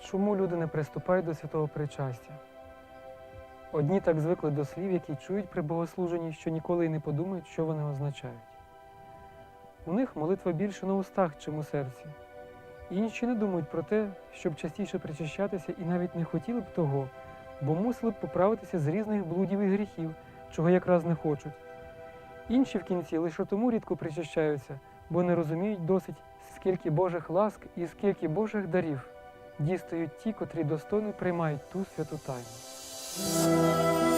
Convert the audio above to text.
чому люди не приступають до святого причастя? Одні так звикли до слів, які чують при богослуженні, що ніколи й не подумають, що вони означають. У них молитва більше на устах, чим у серці. Інші не думають про те, щоб частіше причащатися і навіть не хотіли б того, бо мусили б поправитися з різних блудів і гріхів, чого якраз не хочуть. Інші в кінці лише тому рідко причащаються, бо не розуміють досить, скільки Божих ласк і скільки Божих дарів дістають ті, котрі достойно приймають ту святу тайну.